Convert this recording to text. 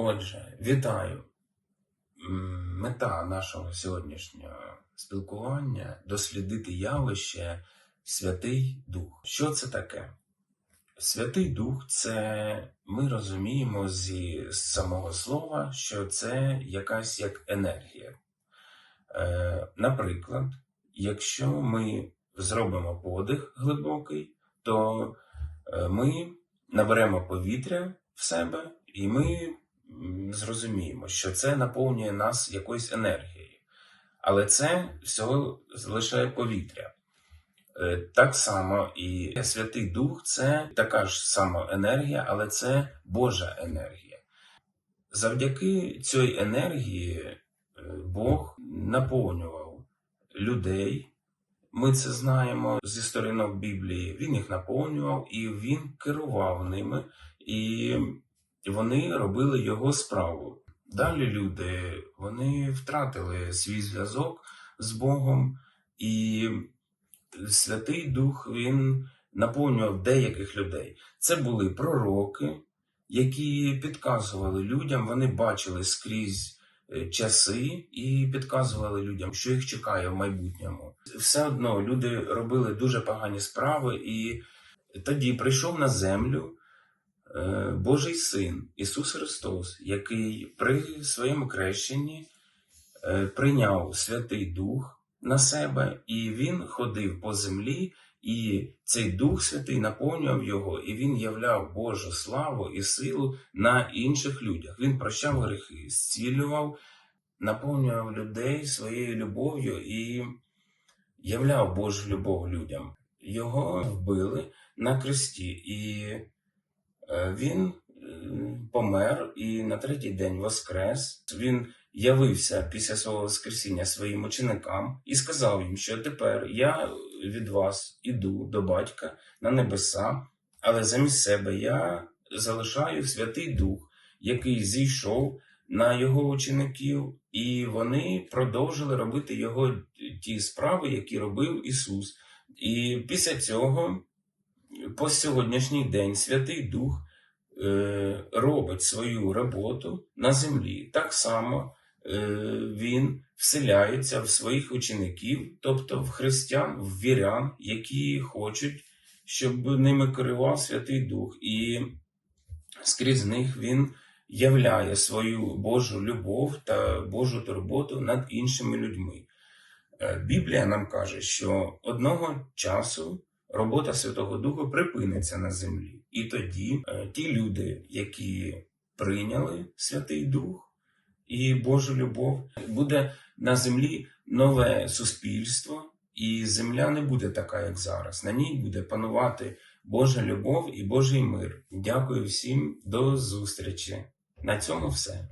Отже, вітаю. Мета нашого сьогоднішнього спілкування дослідити явище Святий Дух. Що це таке? Святий Дух це ми розуміємо зі самого слова, що це якась як енергія. Е, наприклад, якщо ми зробимо подих глибокий, то е, ми наберемо повітря в себе і ми зрозуміємо, що це наповнює нас якоюсь енергією. Але це всього лише повітря. Е, Так само і Святий Дух це така ж сама енергія, але це Божа енергія. Завдяки цій енергії е, Бог наповнював людей. Ми це знаємо зі сторінок Біблії. Він їх наповнював і він керував ними, і вони робили його справу. Далі люди вони втратили свій зв'язок з Богом, і Святий Дух він наповнював деяких людей. Це були пророки, які підказували людям, вони бачили скрізь е, часи і підказували людям, що їх чекає в майбутньому. Все одно люди робили дуже погані справи, і тоді прийшов на землю Божий Син Ісус Христос, який при своєму крещенні е, прийняв Святий Дух на себе, і він ходив по землі, і цей Дух Святий наповнював його, і він являв Божу славу і силу на інших людях. Він прощав гріхи, зцілював, наповнював людей своєю любов'ю і являв Божу любов людям. Його вбили на кресті, і е, він е, помер і на третій день воскрес. Він явився після свого воскресіння своїм ученикам і сказав їм, що тепер я від вас іду до батька на небеса, але замість себе я залишаю Святий Дух, який зійшов на його учеників, і вони продовжили робити його ті справи, які робив Ісус. І після цього, по сьогоднішній день, Святий Дух е, робить свою роботу на землі. Так само е, він вселяється в своїх учеників, тобто в християн, в вірян, які хочуть, щоб ними керував Святий Дух. І скрізь них він являє свою Божу любов та Божу турботу над іншими людьми. Е, Біблія нам каже, що одного часу робота Святого Духа припиниться на землі. І тоді е, ті люди, які прийняли Святий Дух і Божу любов, буде на землі нове суспільство, і земля не буде така, як зараз. На ній буде панувати Божа любов і Божий мир. Дякую всім, до зустрічі. На цьому все.